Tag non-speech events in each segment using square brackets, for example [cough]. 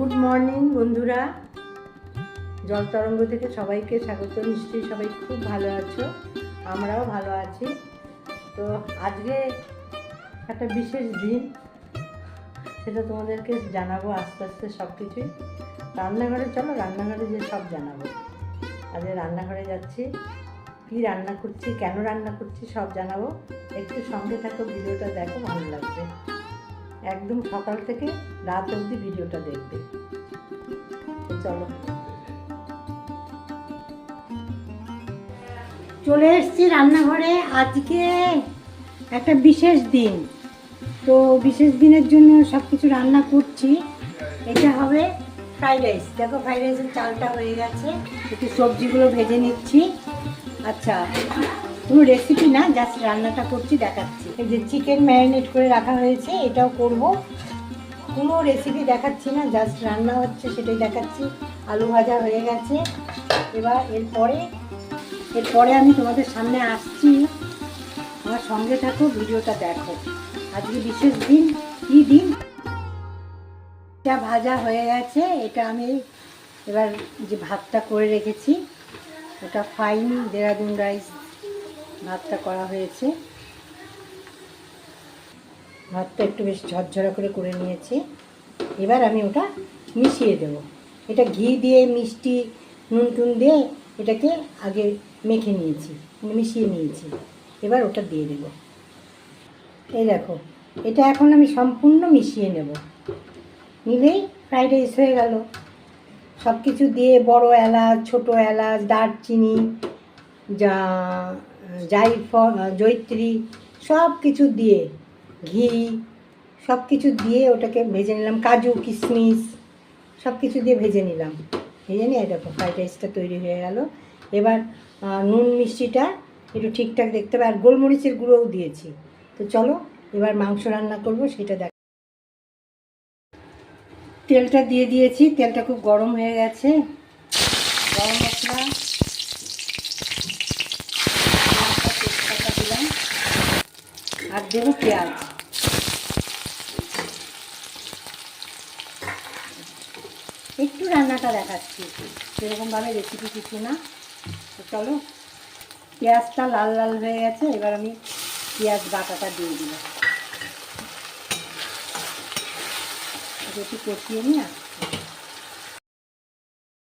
Good morning বন্ধুরা। জল তরঙ্গ থেকে সবাইকে স্বাগত। নিশ্চয়ই সবাই খুব ভালো আছো, আমরাও ভালো আছি। তো আজকে একটা বিশেষ দিন, সেটা তোমাদেরকে জানাব আস্তে আস্তে সব কিছুই রান্নাঘরে চলো, রান্নাঘরে যে সব জানাব। আজকে রান্নাঘরে যাচ্ছি, কী রান্না করছি, কেন রান্না করছি সব জানাব। একটু সঙ্গে থাকো, ভিডিওটা দেখো, ভালো লাগবে। একদম সকাল থেকে রাত অবধি ভিডিওটা দেখবে। চলো। চলে এসেছি রান্নাঘরে। আজকে একটা বিশেষ দিন। তো বিশেষ দিনের জন্য সব কিছু রান্না করছি। এটা হবে ফ্রাইড রাইস দেখো ফ্রাইড রাইসের চালটা হয়ে গেছে। একটু সবজিগুলো ভেজে নিচ্ছি। আচ্ছা। কোনো রেসিপি না জাস্ট রান্নাটা করছি, দেখাচ্ছি। এই যে চিকেন ম্যারিনেট করে রাখা হয়েছে, এটাও করব। কোনো রেসিপি দেখাচ্ছি না জাস্ট রান্না হচ্ছে, সেটাই দেখাচ্ছি। আলু ভাজা হয়ে গেছে। এবার এরপরে এরপরে আমি তোমাদের সামনে আসছি। আমার সঙ্গে থাকো, ভিডিওটা দেখো। আজকে বিশেষ দিন, কী দিন? এটা ভাজা হয়ে গেছে, এটা আমি এবার যে ভাতটা করে রেখেছি, ওটা ফাইন দেরাদুন রাইস ভাতটা করা হয়েছে। ভাতটা একটু বেশ ঝরঝরা করে করে নিয়েছি। এবার আমি ওটা মিশিয়ে দেব। এটা ঘি দিয়ে, মিষ্টি, নুন টুন দিয়ে এটাকে আগে মেখে নিয়েছি, মিশিয়ে নিয়েছি। এবার ওটা দিয়ে দেব। এই দেখো, এটা এখন আমি সম্পূর্ণ মিশিয়ে নেব। নিলেই ফ্রাইড রাইস হয়ে গেল। সব কিছু দিয়ে বড় এলাচ, ছোটো এলাচ, দারচিনি, যা জাইফল জৈত্রী সব কিছু দিয়ে, ঘি সব কিছু দিয়ে ওটাকে ভেজে নিলাম। কাজু, কিশমিশ সব কিছু দিয়ে ভেজে নিলাম। ভেজে নিয়ে দেখো ফ্রাইড রাইসটা তৈরি হয়ে গেল। এবার নুন, মিষ্টিটা একটু ঠিকঠাক দেখতে হবে। আর গোলমরিচের গুঁড়োও দিয়েছি। তো চলো, এবার মাংস রান্না করব, সেটা দেখ তেলটা দিয়ে দিয়েছি। তেলটা খুব গরম হয়ে গেছে। গরম মশলা লঙ্কা, তেজপাতা দিলাম আর দেবো পেঁয়াজ। একটু রান্নাটা দেখাচ্ছি। সেরকমভাবে রেসিপি কিছু না। তো চলো, পেঁয়াজটা লাল লাল হয়ে গেছে, এবার আমি পেঁয়াজ বাটাটা দিয়ে দিলাম। একটু কষিয়ে নিয়ে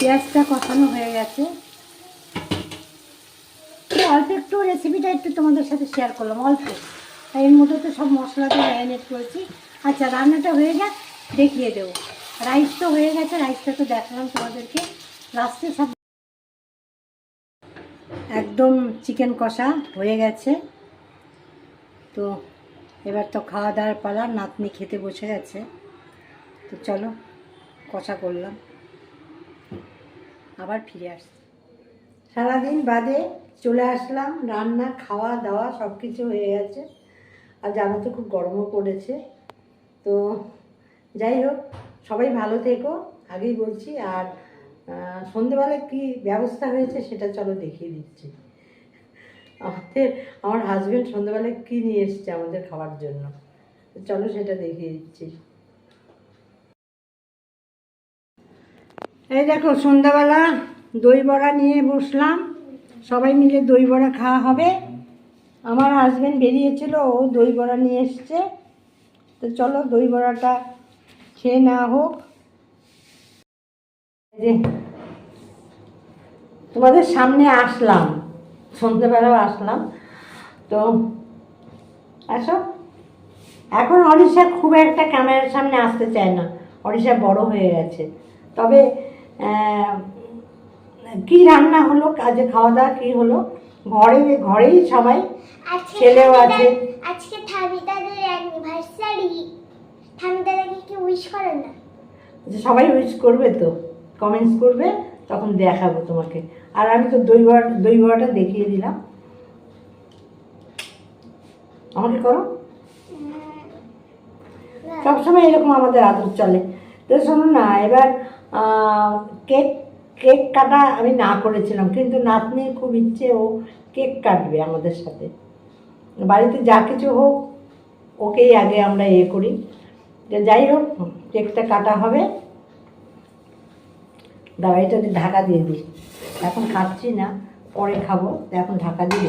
পেঁয়াজটা কষানো হয়ে গেছে। অল্প একটু রেসিপিটা একটু তোমাদের সাথে শেয়ার করলাম, অল্প। আর এর মধ্যে তো সব মশলাটা ম্যারিনেট করেছি। আচ্ছা রান্নাটা হয়ে যাক দেখিয়ে দেবো। রাইস তো হয়ে গেছে রাইসটা তো দেখালাম তোমাদেরকে। লাস্টে সব একদম চিকেন কষা হয়ে গেছে। তো এবার তো খাওয়া দাওয়ার পালা, নাতনি খেতে বসে গেছে। তো চলো, কষা করলাম। আবার ফিরে আসছি। সারাদিন বাদে চলে আসলাম, রান্না, খাওয়া দাওয়া সব কিছু হয়ে গেছে। আর জানো তো খুব গরমও পড়েছে। তো যাই হোক সবাই ভালো থেকো আগেই বলছি। আর আহ, সন্ধেবেলায় কী ব্যবস্থা হয়েছে সেটা চলো দেখিয়ে দিচ্ছি। আমাদের আমার হাজব্যান্ড সন্ধেবেলায় কী নিয়ে এসছে আমাদের খাওয়ার জন্য? চলো সেটা দেখিয়ে দিচ্ছি। এই দেখো সন্ধ্যাবেলা দই বড়া নিয়ে বসলাম। সবাই মিলে দই বড়া খাওয়া হবে। আমার হাজব্যান্ড বেরিয়েছিল, ও দই বড়া নিয়ে এসছে। তো চলো দই বড়াটা খেয়ে নেওয়া হোক। তোমাদের সামনে আসলাম, সন্ধ্যেবেলাও আসলাম। তো আসো। এখন অরিষা খুব একটা ক্যামেরার সামনে আসতে চায় না, অরিষা বড় হয়ে গেছে। তবে কি রান্না হলো, কাজে খাওয়া দাওয়া কী হলো, ঘরে, ঘরেই সবাই ছেলেও আছে। আজকে ঠামিদাদের অ্যানিভার্সারি ঠামিদাদাকে কি উইশ করো না। যে সবাই উইশ করবে তো? কমেন্টস করবে তখন দেখাবো তোমাকে। আর আমি তো দই বড়া দই বড়াটা দেখিয়ে দিলাম। আমাকে করো। সবসময় এরকম আমাদের আদর চলে। তো শোনো না এবার কেক কেক কাটা আমি না করেছিলাম কিন্তু নাতনির খুব ইচ্ছে ও কেক কাটবে আমাদের সাথে। বাড়িতে যা কিছু হোক, ওকেই আগে আমরা ইয়ে করি। যাই হোক, কেকটা কাটা হবে। দাও এটা ঢাকা দিয়ে দিই। এখন খাচ্ছি না, পরে খাব। এখন ঢাকা দিয়ে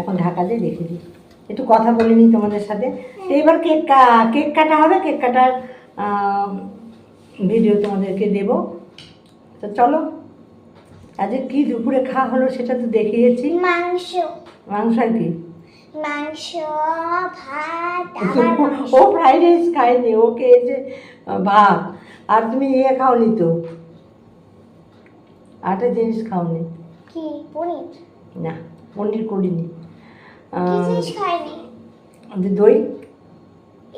এখন ঢাকা দিয়ে রেখে দিই। একটু কথা বলে নিই তোমাদের সাথে। এবার কেক কেক কাটা হবে, কেক কাটার ভিডিও তোমাদেরকে দেব। তো চলো, আজকে কি দুপুরে খাওয়া হলো সেটা তো দেখিয়েছি। মাংস। মাংস আর কি? মাংস ভাত ও ফ্রাইড রাইস খায়নি ও খেয়েছে ভাত। আর তুমি ইয়ে খাওনি তো? আটা জিনিস খাওনি? কি পনির? না পনির করিনি। খাইনি দই?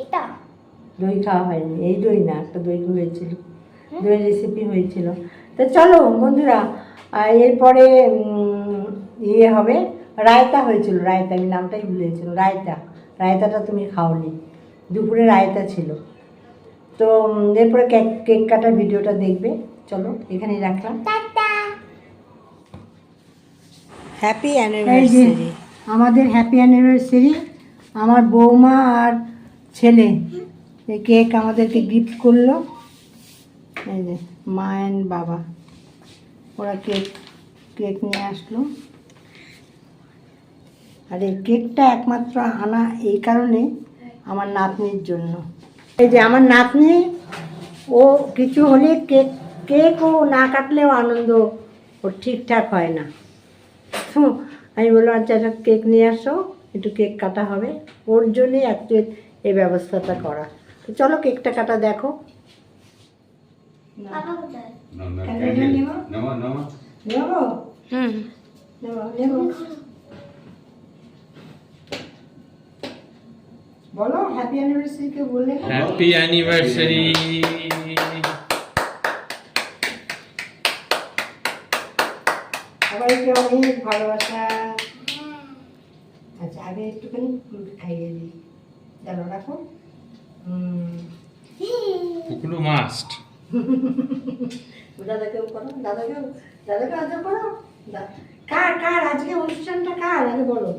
এটা? দই খাওয়া হয়নি এই দই না একটা দই হয়েছিল। দই রেসিপি হয়েছিল। তো চলো বন্ধুরা এরপরে ইয়ে হবে। রায়তা হয়েছিল রায়তা আমি নামটাই ভুলেছিলাম রায়তা। রায়তাটা তুমি খাওনি দুপুরে রায়তা ছিল। তো এরপরে কেক কেক কাটার ভিডিওটা দেখবে চলো এখানেই রাখলাম। হ্যাপি অ্যানিভার্সারি আমাদের হ্যাপি অ্যানিভার্সারি আমার বৌমা আর ছেলে এই কেক আমাদেরকে গিফট করল। এই যে মা অ্যান্ড বাবা ওরা কেক কেক নিয়ে আসলো। আর এই কেকটা একমাত্র আনা এই কারণে আমার নাতনির জন্য। এই যে আমার নাতনি ও কিছু হলে কেক কেক ও না কাটলেও আনন্দ ওর ঠিকঠাক হয় না। তো আমি বললাম আচ্ছা একটা কেক নিয়ে আসো একটু কেক কাটা হবে। ওর জন্যই অ্যাকচুয়ালি এই ব্যবস্থাটা করা। তো চলো কেকটা কাটা দেখো। বাবা বলো হ্যাপি অ্যানিভার্সারি কে বললে? হ্যাপি অ্যানিভার্সারি সবাইকে অনেক ভালোবাসা। আচ্ছা আগে একটুখানি ফ্রুট খাইয়ে দিই। জানো রাখো। কুকুলু মাস্ট [laughs] দাদাকেও করো দাদাকেও দাদাকে আজকে করো। কার কার? আজকে অনুষ্ঠানটা কার? আগে বলো।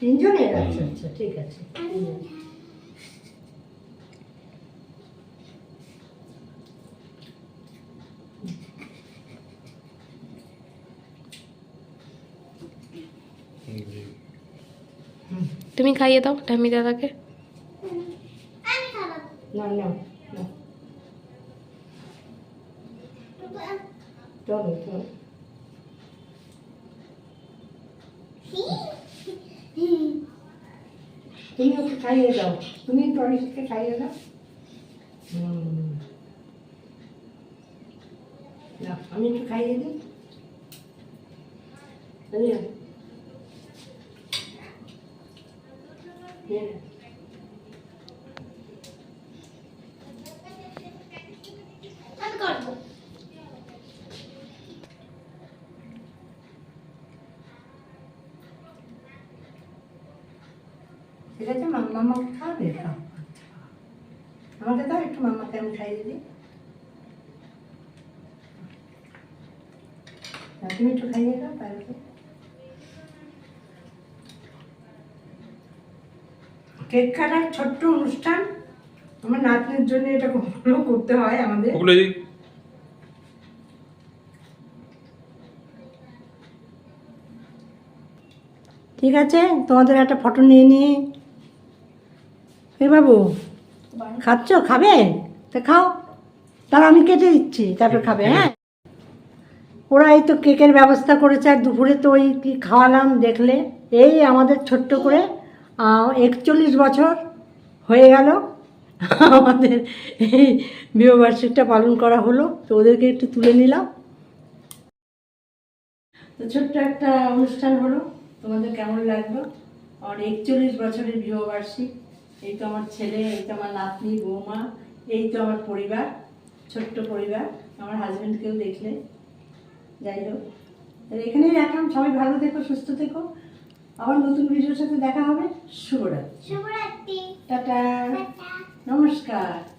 তিনজনের আচ্ছা আচ্ছা ঠিক আছে। তুমি খাইয়ে দাও ঠাম্মি দাদাকে। না না চলো চলো। তুমি ওকে খাইয়ে দাও। তুমি টনিককে খাইয়ে দাও। আমি একটু খাইয়ে দিই। বুঝলে? নিয়ে নাও। আমি করব ঠিক আছে মাম্মা মামাকে খাওয়াবে খাও আমাকে দাও একটু মাম্মাকে আমি খাইয়ে দিই। তুমি একটু খাইয়ে দাও পারবে কেক কাটার ছোট্ট অনুষ্ঠান আমার নাতনির জন্য এটা কখনো করতে হয় আমাদের। ঠিক আছে তোমাদের একটা ফটো নিয়ে নিয়ে হে বাবু খাচ্ছ? খাবে? তা খাও। তাহলে আমি কেটে দিচ্ছি তারপর খাবে হ্যাঁ? ওরা এই তো কেকের ব্যবস্থা করেছে আর দুপুরে তো ওই কি খাওয়ালাম দেখলে। এই আমাদের ছোট্ট করে একচল্লিশ বছর হয়ে গেল। আমাদের এই বিবাহবার্ষিকটা পালন করা হলো তো ওদেরকে একটু তুলে নিলাম। তো ছোট্ট একটা অনুষ্ঠান হলো। তোমাদের কেমন লাগল? আর একচল্লিশ বছরের বিবাহবার্ষিক এই তো আমার ছেলে এই তো আমার নাতনি বৌমা এই তো আমার পরিবার ছোট্ট পরিবার আমার হাজব্যান্ডকেও দেখলে। যাই হোক এখানেই রাখলাম। সবাই ভালো থেকো সুস্থ থেকো। আবার নতুন ভিডিওর সাথে দেখা হবে। শুভরাত্রি। শুভরাত্রি। টাটা। নমস্কার।